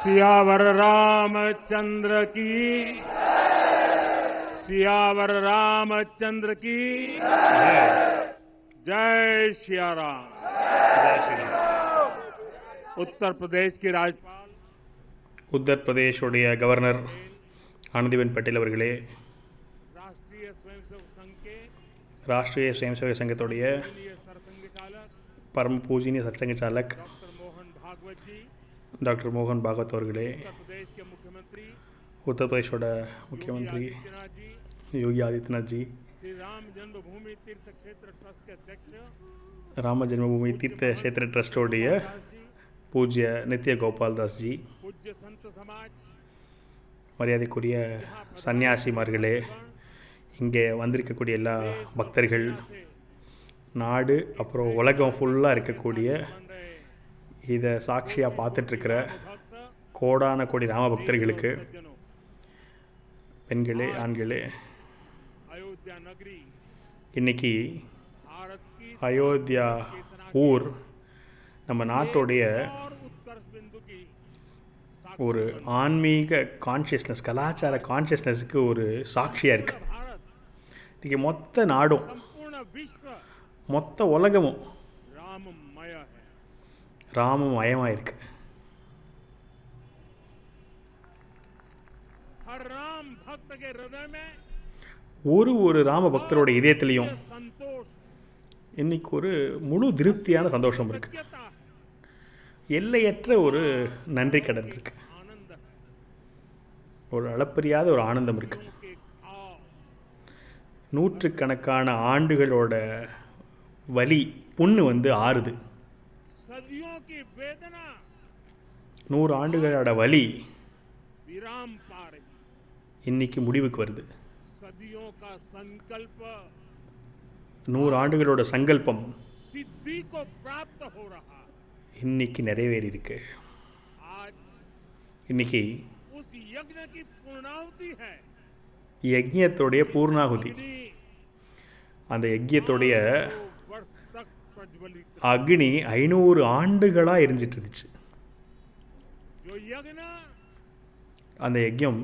सियावर रामचंद्र की सियावर रामचंद्र की जय सिया राम ஜெய் ஸ்ரீராம் उत्तर प्रदेश की राज्यपाल உத்தரப்பிரதேஷுடைய கவர்னர் ஆனந்திபென் பட்டேல் அவர்களே राष्ट्रीय स्वयंसेवक संघ के ராஷ்ட்ரிய சுயம்சேவக சங்கத்துடைய माननीय सरसंघचालक பரம பூஜனீய சத்சங்க சாலக் டாக்டர் மோகன் பாகவத் அவர்களே உத்தரப்பிரதேஷோட முக்கியமந்திரி யோகி ஆதித்யநாத் ராம ஜென்மபூமி தீர்த்த கஷேத்திர ட்ரஸ்டோடைய பூஜ்ய நித்ய கோபால் தாஸ் ஜி மரியாதைக்குரிய சன்னியாசிமார்களே இங்கே வந்திருக்கக்கூடிய எல்லா பக்தர்கள் நாடு அப்புறம் உலகம் ஃபுல்லாக இருக்கக்கூடிய இதை சாட்சியாக பார்த்துட்ருக்கிற கோடான கோடி ராம பக்தர்களுக்கு பெண்களே ஆண்களே இன்னைக்கு அயோத்தியா ஊர் நம்ம நாட்டுடைய ஒரு ஆன்மீக கான்ஷியஸ்னஸ் கலாச்சார கான்ஷியஸ்னஸுக்கு ஒரு சாட்சியாக இருக்குது இன்றைக்கி மொத்த நாடும் மொத்த உலகமும் ராமம் ராமமயமாயிருக்கு ஒரு ஒரு ராம பக்தரோட இதயத்திலையும் இன்னைக்கு ஒரு முழு திருப்தியான சந்தோஷம் இருக்கு. எல்லையற்ற ஒரு நன்றி கடன் இருக்கு. ஒரு அளப்பரியாத ஒரு ஆனந்தம் இருக்கு. நூற்றுக்கணக்கான ஆண்டுகளோட வலி புண்ணு வந்து ஆறுது. நூறு ஆண்டுகளோட வழி இன்னைக்கு முடிவுக்கு வருது. நூறு ஆண்டுகளோட சங்கல்பம் இன்னைக்கு நிறைவேறி இருக்கு இன்னைக்கு யஜ்யத்துடைய பூர்ணாகுதி. அந்த யஜ்யத்துடைய அக்னி ஐநூறு ஆண்டுகளாக எரிஞ்சிட்டு இருந்துச்சு அந்த யஜ்யம்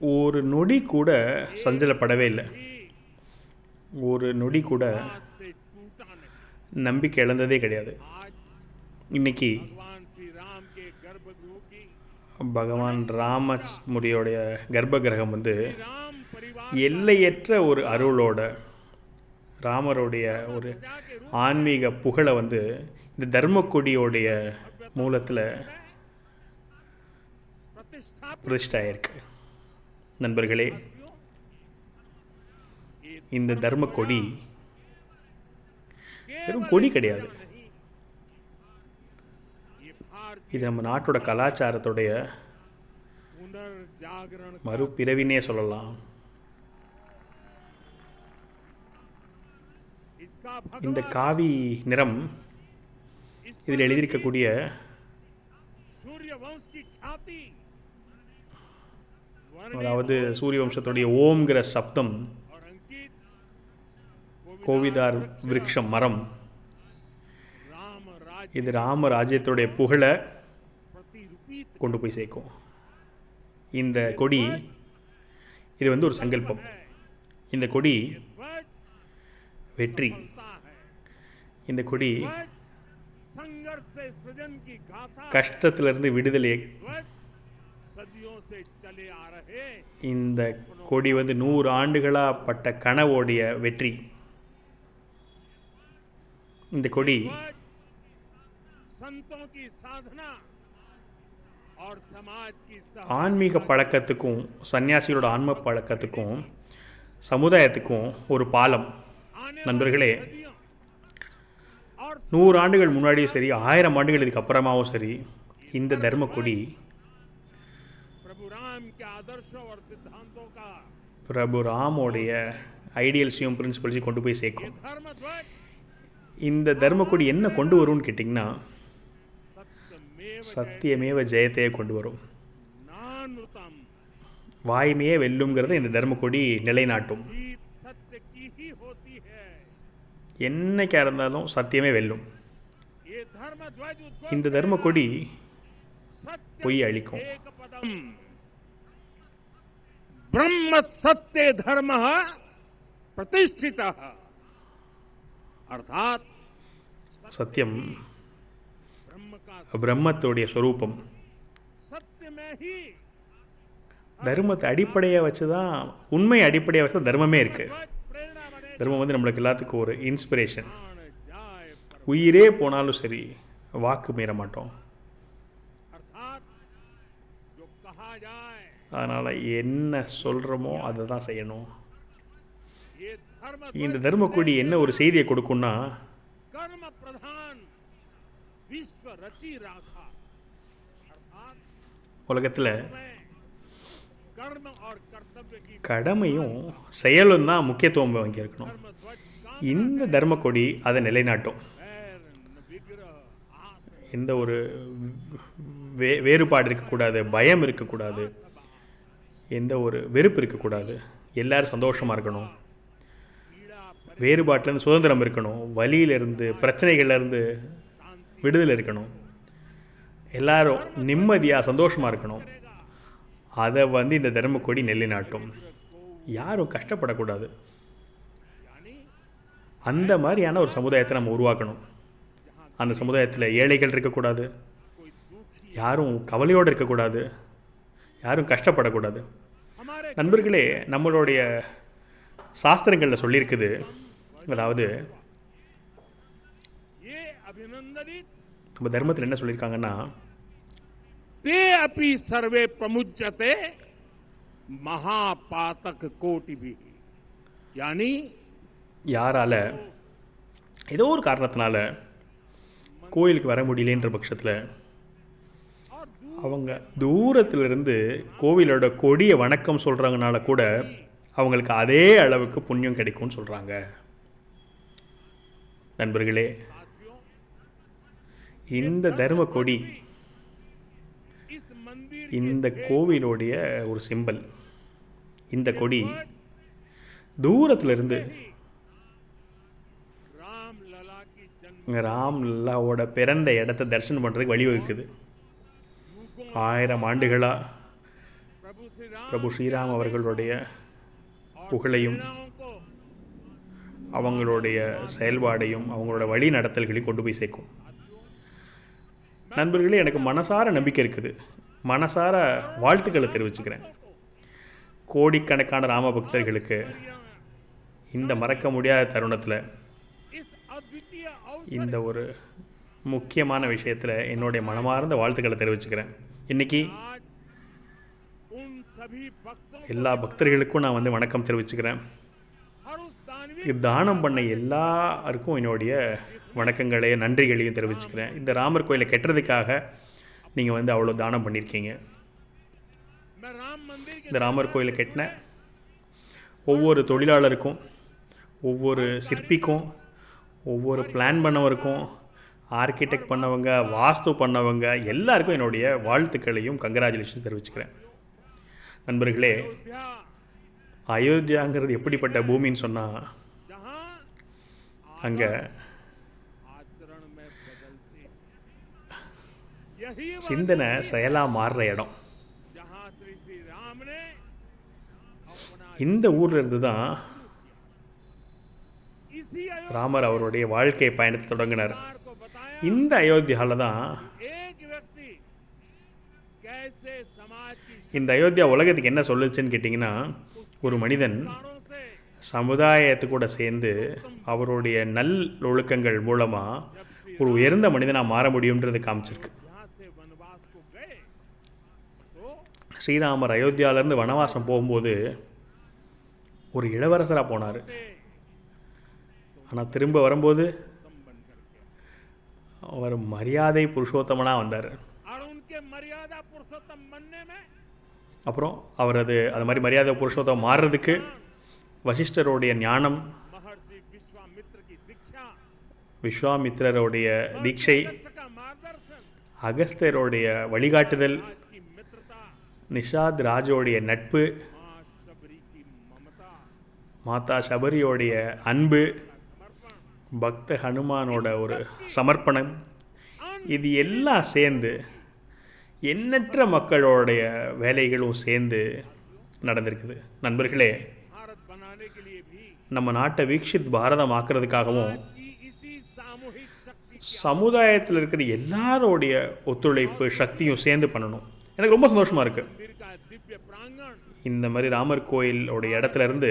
ஒரு நொடி கூட சஞ்சலப்படவே இல்லை. ஒரு நொடி கூட நம்பிக்கை இழந்ததே கிடையாது. இன்னைக்கு பகவான் ராமமுடியோடைய கர்ப்ப கிரகம் வந்து எல்லையற்ற ஒரு அருளோட ராமருடைய ஒரு ஆன்மீக புகழை வந்து இந்த தர்மக்குடியோடைய மூலத்தில் பிரதிஷ்டாயிருக்கு. நண்பர்களே இந்த தர்மக்கொடி வெறும் கொடி கிடையாது. இது நம்ம நாட்டோட கலாச்சாரத்துடைய மறுபிறவினே சொல்லலாம். இந்த காவி நிறம் இதில் எழுதியிருக்கக்கூடிய அதாவது சூரிய வம்சத்துடைய ஓம்ங்கிற சப்தம் கோவிதார் விருட்சம் மரம். இது ராமராஜ்யத்துடைய புகழை கொண்டு போய் சேர்க்கும். இந்த கொடி இது வந்து ஒரு சங்கல்பம். இந்த கொடி வெற்றி. இந்த கொடி கஷ்டத்திலிருந்து விடுதலை. இந்த கொடி வந்து நூறு ஆண்டுகளாக பட்ட கனவோடைய வெற்றி. இந்த கொடி ஆன்மீக பழக்கத்துக்கும் சன்னியாசிகளோட ஆன்ம பழக்கத்துக்கும் சமுதாயத்துக்கும் ஒரு பாலம். நண்பர்களே நூறு ஆண்டுகள் முன்னாடியும் சரி ஆயிரம் ஆண்டுகள் இதுக்கு அப்புறமாவும் சரி இந்த தர்மக்குடி பிரபு ராமோடைய ஐடியல்ஸையும் பிரின்சிபல்ஸையும் கொண்டு போய் சேர்க்கும். இந்த தர்மக்குடி என்ன கொண்டு வரும்னு கேட்டிங்கன்னா சத்தியமேவ ஜெயத்தையே கொண்டு வரும். வாய்மையே வெல்லுங்கிறத இந்த தர்மக்கொடி நிலைநாட்டும். என்னைக்கா இருந்தாலும் சத்தியமே வெல்லும். இந்த தர்ம கொடி பொய் அழிக்கும். பிரம்ம சத்திய தர்ம பிரதிஷ்டிதா அர்த்தாத் சத்தியம் பிரம்மத்துடைய ஸ்வரூபம் தர்மத்தை அடிப்படையை வச்சு தான் உண்மை அடிப்படையை வச்சு தான் தர்மமே இருக்குது தர்மம் வந்து நம்மளுக்கு எல்லாத்துக்கும் ஒரு இன்ஸ்பிரேஷன் உயிரே போனாலும் சரி வாக்கு மீற மாட்டோம். அதனால் என்ன சொல்கிறோமோ அதை தான் செய்யணும். இந்த தர்மக்கொடி என்ன ஒரு செய்தியை கொடுக்கும்னா உலகத்தில் கடமையும் செயலும் தான் முக்கியத்துவம் வாங்கியிருக்கணும் இந்த தர்மக்கொடி அதை நிலைநாட்டும். எந்த ஒரு வே வேறுபாடு இருக்கக்கூடாது பயம் இருக்கக்கூடாது எந்த ஒரு வெறுப்பு இருக்கக்கூடாது. எல்லோரும் சந்தோஷமாக இருக்கணும். வேறுபாட்டிலேருந்து சுதந்திரம் இருக்கணும். வழியிலேருந்து பிரச்சனைகள்லேருந்து விடுதலை இருக்கணும். எல்லாரும் நிம்மதியாக சந்தோஷமாக இருக்கணும். அதை வந்து இந்த தர்மக்கொடி நெல்லினாட்டும். யாரும் கஷ்டப்படக்கூடாது. அந்த மாதிரியான ஒரு சமுதாயத்தை நம்ம உருவாக்கணும். அந்த சமுதாயத்தில் ஏழைகள் இருக்கக்கூடாது. யாரும் கவலையோடு இருக்கக்கூடாது. யாரும் கஷ்டப்படக்கூடாது. நண்பர்களே நம்மளுடைய சாஸ்திரங்களில் சொல்லியிருக்குது. அதாவது நம்ம தர்மத்தில் என்ன சொல்லியிருக்காங்கன்னா ते अपि सर्वे प्रमुच्यते महापातक कोटि भी यानी யாரால் ஏதோ ஒரு காரணத்தினால கோயிலுக்கு வர முடியலன்ற பட்சத்தில் और दू- அவங்க தூரத்திலிருந்து கோவிலோட கொடியை வணக்கம் சொல்கிறாங்கனால கூட அவங்களுக்கு அதே அளவுக்கு புண்ணியம் கிடைக்கும்னு சொல்கிறாங்க நண்பர்களே साथियों இந்த தர்ம கொடி इस मंदिर இந்த கோவிலுடைய ஒரு சிம்பல் இந்த கொடி தூரத்துலேருந்து ராம்லலாவோட பிறந்த இடத்த தரிசனம் பண்ணுறதுக்கு வழிவகுக்குது. ஆயிரம் ஆண்டுகளாக பிரபு ஸ்ரீராம் அவர்களுடைய புகழையும் அவங்களுடைய செயல்பாடையும் அவங்களோட வழி நடத்தல்களையும் கொண்டு போய் சேர்க்கும். நண்பர்களே எனக்கு மனசார நம்பிக்கை இருக்குது. மனசார வாழ்த்துக்களை தெரிவிச்சுக்கிறேன். கோடிக்கணக்கான ராம பக்தர்களுக்கு இந்த மறக்க முடியாத தருணத்தில் இந்த ஒரு முக்கியமான விஷயத்தில் என்னுடைய மனமார்ந்த வாழ்த்துக்களை தெரிவிச்சுக்கிறேன். இன்னைக்கு எல்லா பக்தர்களுக்கும் நான் வந்து வணக்கம் தெரிவிச்சுக்கிறேன். தானம் பண்ண எல்லாருக்கும் என்னுடைய வணக்கங்களையும் நன்றிகளையும் தெரிவிச்சுக்கிறேன். இந்த ராமர் கோயிலை கெட்டுறதுக்காக நீங்கள் வந்து அவ்வளோ தானம் பண்ணியிருக்கீங்க. இந்த ராமர் கோயிலை கட்டின ஒவ்வொரு தொழிலாளருக்கும் ஒவ்வொரு சிற்பிக்கும் ஒவ்வொரு பிளான் பண்ணவருக்கும் ஆர்கிடெக்ட் பண்ணவங்க வாஸ்து பண்ணவங்க எல்லாருக்கும் என்னுடைய வாழ்த்துக்களையும் கங்கராச்சுலேஷன் தெரிவிச்சுக்கிறேன். நண்பர்களே அயோத்தியாங்கிறது எப்படிப்பட்ட பூமின்னு சொன்னால் அங்கே சிந்தனை செயலாக மாறுற இடம். இந்த ஊரில் இருந்து தான் ராமர் அவருடைய வாழ்க்கை பயணத்தை தொடங்கினார். இந்த அயோத்தியாவில் தான் இந்த அயோத்தியா உலகத்துக்கு என்ன சொல்லுச்சுன்னு கேட்டிங்கன்னா ஒரு மனிதன் சமுதாயத்து கூட சேர்ந்து அவருடைய நல் ஒழுக்கங்கள் மூலமாக ஒரு உயர்ந்த மனிதனாக மாற முடியுன்றது காமிச்சிருக்கு. ஸ்ரீராமர் அயோத்தியாவிலேருந்து வனவாசம் போகும்போது ஒரு இளவரசராக போனார். ஆனால் திரும்ப வரும்போது அவர் மரியாதை புருஷோத்தமனாக வந்தார். அப்புறம் அவரது அது மாதிரி மரியாதை புருஷோத்தம் மாறுறதுக்கு வசிஷ்டருடைய ஞானம் விஸ்வாமித்ரருடைய தீட்சை அகஸ்தருடைய வழிகாட்டுதல் நிஷாத் ராஜோடைய நட்பு மாதா சபரியோடைய அன்பு பக்த ஹனுமானோட ஒரு சமர்ப்பணம் இது எல்லாம் சேர்ந்து எண்ணற்ற மக்களோடைய வேலைகளும் சேர்ந்து நடந்திருக்குது. நண்பர்களே நம்ம நாட்டை வீக்ஷித் பாரதம் ஆக்குறதுக்காகவும் சமுதாயத்தில் இருக்கிற எல்லாரோடைய ஒத்துழைப்பு சக்தியும் சேர்ந்து பண்ணணும். எனக்கு ரொம்ப சந்தோஷமாக இருக்குது இந்த மாதிரி ராமர் கோயிலோட இடத்துலேருந்து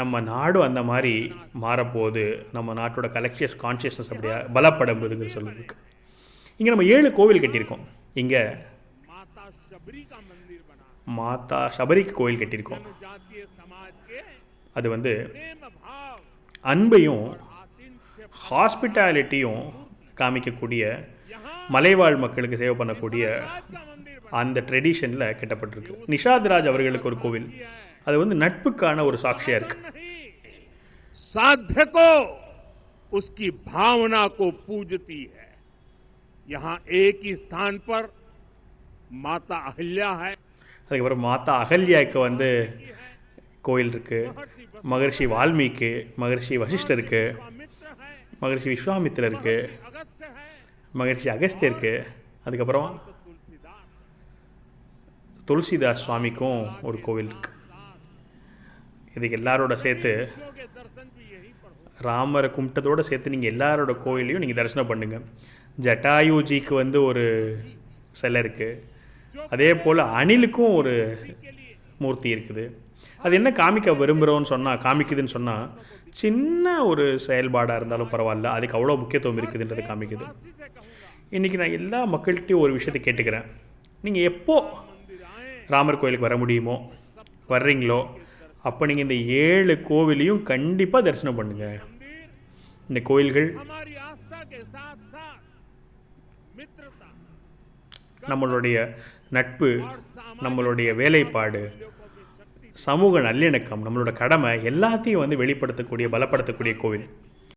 நம்ம நாடும் அந்த மாதிரி மாறப்போகுது. நம்ம நாட்டோட கலெக்ஷியஸ் கான்ஷியஸ்னஸ் அப்படியா பலப்படம்புதுங்கிற சொல்லியிருக்கு இங்கே நம்ம ஏழு கோவில் கட்டியிருக்கோம். இங்கே மாதா சபரி கோயில் கட்டியிருக்கோம். அது வந்து அன்பையும் ஹாஸ்பிட்டாலிட்டியும் காமிக்கக்கூடிய மலைவாழ் மக்களுக்கு சேவை பண்ணக்கூடிய राज का मंदिर बना அந்த ட்ரெடிஷனில் கட்டப்பட்டிருக்கு நிஷாத் ராஜ் அவர்களுக்கு ஒரு கோவில் அது வந்து நட்புக்கான ஒரு சாட்சியாக இருக்குது नहीं साध्य को उसकी भावना को पूजती है यहाँ एक ही स्थान पर माता अहिल्या है அதுக்கப்புறம் மாதா அகல்யாவுக்கு வந்து கோயில் இருக்குது மகர்ஷி வால்மீகி மகர்ஷி வசிஷ்டருக்கு स्वामित्र है மகர்ஷி விஸ்வாமித்திரருக்கு अगस्त्य है மகர்ஷி அகஸ்தியருக்கு அதுக்கப்புறம் துளசிதாஸ் சுவாமிக்கும் ஒரு கோவில் இருக்குது இதுக்கு எல்லாரோட சேர்த்து ராமரை கும்பிட்டதோடு சேர்த்து நீங்கள் எல்லாரோட கோயிலையும் நீங்கள் தரிசனம் பண்ணுங்கள் ஜட்டாயுஜிக்கு வந்து ஒரு சிலை இருக்குது அதே போல் அணிலுக்கும் ஒரு மூர்த்தி இருக்குது. அது என்ன காமிக்க விரும்புகிறோன்னு சொன்னால் காமிக்குதுன்னு சொன்னால் சின்ன ஒரு செயல்பாடாக இருந்தாலும் பரவாயில்ல. அதுக்கு அவ்வளோ முக்கியத்துவம் இருக்குதுன்றது காமிக்குது. இன்றைக்கி நான் எல்லா மக்கள்கிட்டையும் ஒரு விஷயத்தை கேட்டுக்கிறேன். நீங்கள் எப்போது ராமர் கோயிலுக்கு வர முடியுமோ வர்றீங்களோ அப்போ நீங்கள் இந்த ஏழு கோவிலையும் கண்டிப்பாக தரிசனம் பண்ணுங்கள் இந்த கோயில்கள் நம்மளுடைய நட்பு நம்மளுடைய வேலைப்பாடு சமூக நல்லிணக்கம் நம்மளோட கடமை எல்லாத்தையும் வந்து வெளிப்படுத்தக்கூடிய பலப்படுத்தக்கூடிய கோவில்.